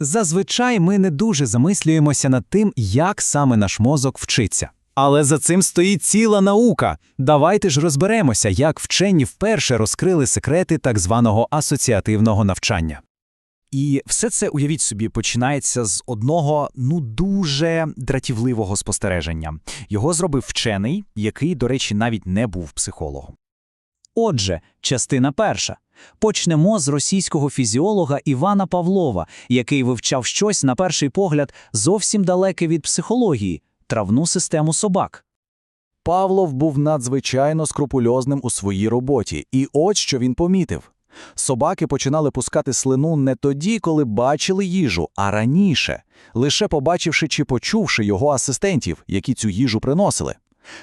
Зазвичай ми не дуже замислюємося над тим, як саме наш мозок вчиться. Але за цим стоїть ціла наука. Давайте ж розберемося, як вчені вперше розкрили секрети так званого асоціативного навчання. І все це, уявіть собі, починається з одного ну дуже дратівливого спостереження. Його зробив вчений, який, до речі, навіть не був психологом. Отже, частина перша. Почнемо з російського фізіолога Івана Павлова, який вивчав щось, на перший погляд, зовсім далеке від психології травну систему собак. Павлов був надзвичайно скрупульозним у своїй роботі, і от що він помітив. Собаки починали пускати слину не тоді, коли бачили їжу, а раніше, лише побачивши чи почувши його асистентів, які цю їжу приносили.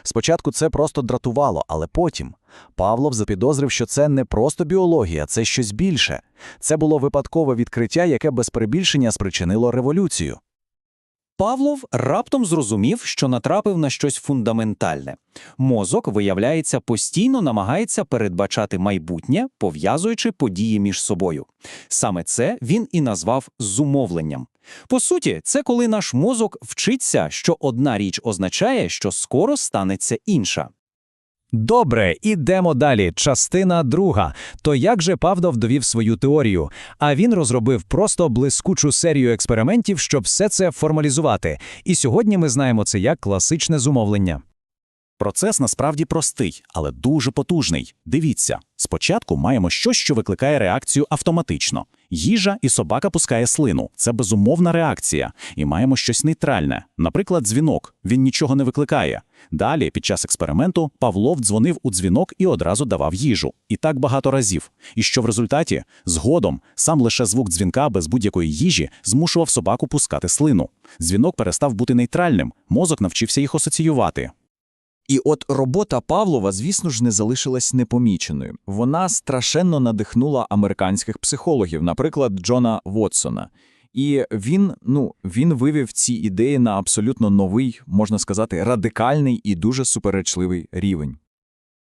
Спочатку це просто дратувало, але потім Павлов запідозрив, що це не просто біологія, це щось більше. Це було випадкове відкриття, яке без перебільшення спричинило революцію. Павлов раптом зрозумів, що натрапив на щось фундаментальне. Мозок, виявляється, постійно намагається передбачати майбутнє, пов'язуючи події між собою. Саме це він і назвав зумовленням. По суті, це коли наш мозок вчиться, що одна річ означає, що скоро станеться інша. Добре, ідемо далі. Частина друга. То як же Павлов довів свою теорію? А він розробив просто блискучу серію експериментів, щоб все це формалізувати. І сьогодні ми знаємо це як класичне зумовлення. Процес насправді простий, але дуже потужний. Дивіться, спочатку маємо щось, що викликає реакцію автоматично. Їжа і собака пускає слину. Це безумовна реакція. І маємо щось нейтральне. Наприклад, дзвінок. Він нічого не викликає. Далі, під час експерименту, Павлов дзвонив у дзвінок і одразу давав їжу. І так багато разів. І що в результаті? Згодом сам лише звук дзвінка без будь-якої їжі змушував собаку пускати слину. Дзвінок перестав бути нейтральним, мозок навчився їх асоціювати. І от робота Павлова, звісно ж, не залишилась непоміченою. Вона страшенно надихнула американських психологів, наприклад, Джона Вотсона. І він, ну, він вивів ці ідеї на абсолютно новий, можна сказати, радикальний і дуже суперечливий рівень.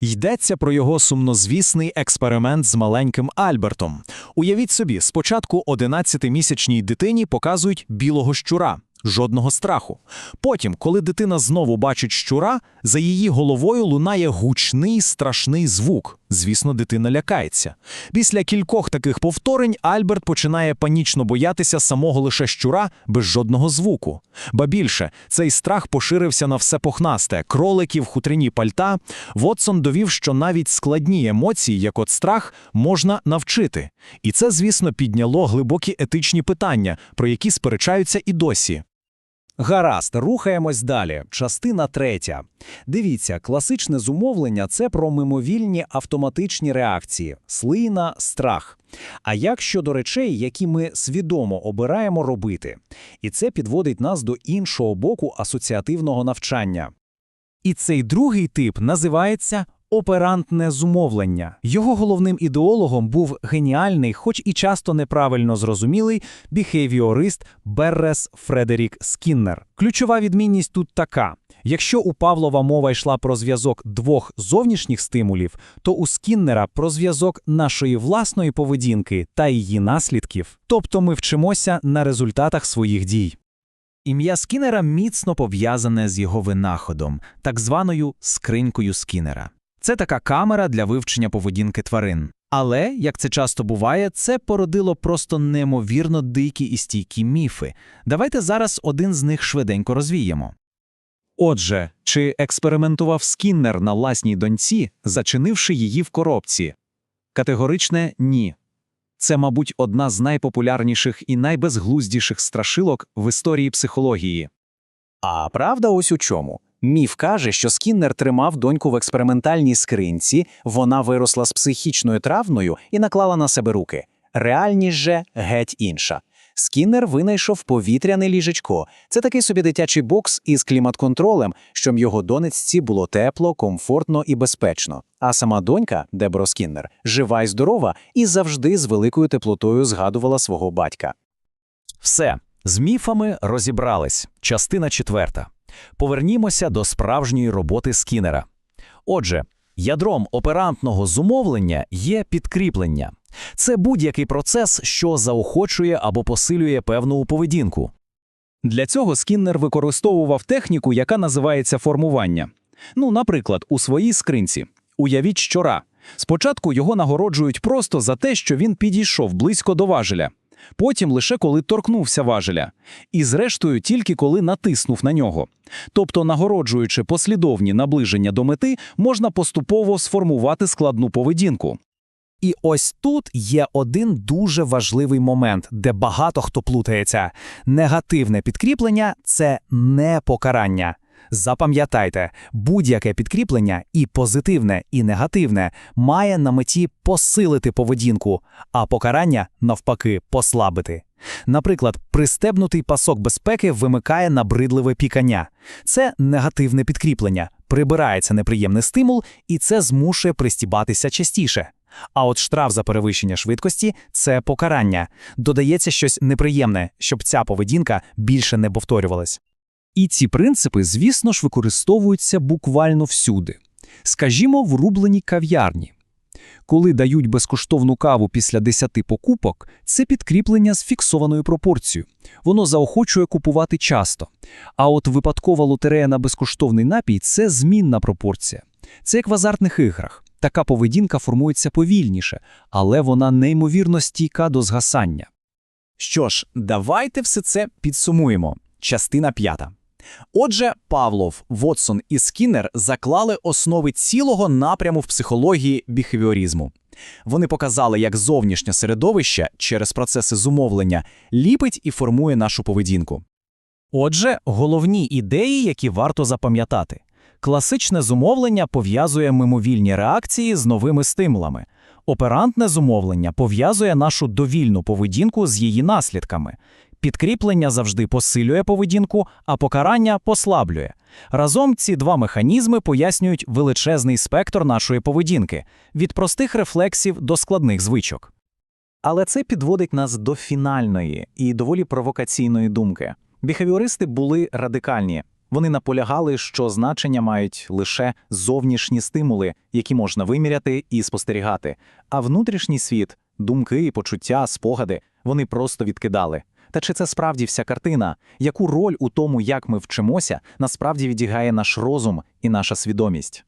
Йдеться про його сумнозвісний експеримент з маленьким Альбертом. Уявіть собі, спочатку 11-місячній дитині показують білого щура. Жодного страху. Потім, коли дитина знову бачить щура, за її головою лунає гучний страшний звук. Звісно, дитина лякається. Після кількох таких повторень Альберт починає панічно боятися самого лише щура без жодного звуку. Ба більше, цей страх поширився на все похнасте, кроликів, хутряні пальта. Вотсон довів, що навіть складні емоції, як от страх, можна навчити. І це, звісно, підняло глибокі етичні питання, про які сперечаються і досі. Гаразд, рухаємось далі. Частина третя. Дивіться, класичне зумовлення це про мимовільні автоматичні реакції, слина, страх. А як щодо речей, які ми свідомо обираємо робити? І це підводить нас до іншого боку асоціативного навчання. І цей другий тип називається оперантне зумовлення. Його головним ідеологом був геніальний, хоч і часто неправильно зрозумілий, біхевіорист Беррес Фредерік Скіннер. Ключова відмінність тут така. Якщо у Павлова мова йшла про зв'язок двох зовнішніх стимулів, то у Скіннера про зв'язок нашої власної поведінки та її наслідків. Тобто ми вчимося на результатах своїх дій. Ім'я Скіннера міцно пов'язане з його винаходом, так званою скринькою Скіннера. Це така камера для вивчення поведінки тварин. Але, як це часто буває, це породило просто неймовірно дикі і стійкі міфи. Давайте зараз один з них швиденько розвіємо. Отже, чи експериментував Скіннер на власній доньці, зачинивши її в коробці? Категоричне ні. Це, мабуть, одна з найпопулярніших і найбезглуздіших страшилок в історії психології. А правда ось у чому? Міф каже, що Скіннер тримав доньку в експериментальній скринці, вона виросла з психічною травмою і наклала на себе руки. Реальність же геть інша. Скіннер винайшов повітряне ліжечко. Це такий собі дитячий бокс із клімат-контролем, щоб його донечці було тепло, комфортно і безпечно. А сама донька, Дебро Скіннер, жива й здорова і завжди з великою теплотою згадувала свого батька. Все, з міфами розібрались. Частина четверта. Повернімося до справжньої роботи Скіннера. Отже, ядром оперантного зумовлення є підкріплення. Це будь-який процес, що заохочує або посилює певну поведінку. Для цього Скіннер використовував техніку, яка називається формування. Ну, наприклад, у своїй скринці. Уявіть щора. Спочатку його нагороджують просто за те, що він підійшов близько до важеля, потім лише коли торкнувся важеля, і зрештою тільки коли натиснув на нього. Тобто, нагороджуючи послідовні наближення до мети, можна поступово сформувати складну поведінку. І ось тут є один дуже важливий момент, де багато хто плутається. Негативне підкріплення це не покарання. Запам'ятайте, будь-яке підкріплення і позитивне, і негативне має на меті посилити поведінку, а покарання, навпаки, послабити. Наприклад, пристебнутий пасок безпеки вимикає набридливе пікання. Це негативне підкріплення, прибирається неприємний стимул, і це змушує пристібатися частіше. А от штраф за перевищення швидкості це покарання. Додається щось неприємне, щоб ця поведінка більше не повторювалась. І ці принципи, звісно ж, використовуються буквально всюди. Скажімо, в рубленій кав'ярні. Коли дають безкоштовну каву після 10 покупок, це підкріплення з фіксованою пропорцією. Воно заохочує купувати часто. А от випадкова лотерея на безкоштовний напій це змінна пропорція. Це як в азартних іграх. Така поведінка формується повільніше, але вона неймовірно стійка до згасання. Що ж, давайте все це підсумуємо. Частина п'ята. Отже, Павлов, Вотсон і Скіннер заклали основи цілого напряму в психології біхевіоризму. Вони показали, як зовнішнє середовище через процеси зумовлення ліпить і формує нашу поведінку. Отже, головні ідеї, які варто запам'ятати. Класичне зумовлення пов'язує мимовільні реакції з новими стимулами. Оперантне зумовлення пов'язує нашу довільну поведінку з її наслідками. Підкріплення завжди посилює поведінку, а покарання послаблює. Разом ці два механізми пояснюють величезний спектр нашої поведінки від простих рефлексів до складних звичок. Але це підводить нас до фінальної і доволі провокаційної думки. Біхевіористи були радикальні. Вони наполягали, що значення мають лише зовнішні стимули, які можна виміряти і спостерігати. А внутрішній світ, думки, почуття, спогади вони просто відкидали. Та чи це справді вся картина? Яку роль у тому, як ми вчимося, насправді відігає наш розум і наша свідомість?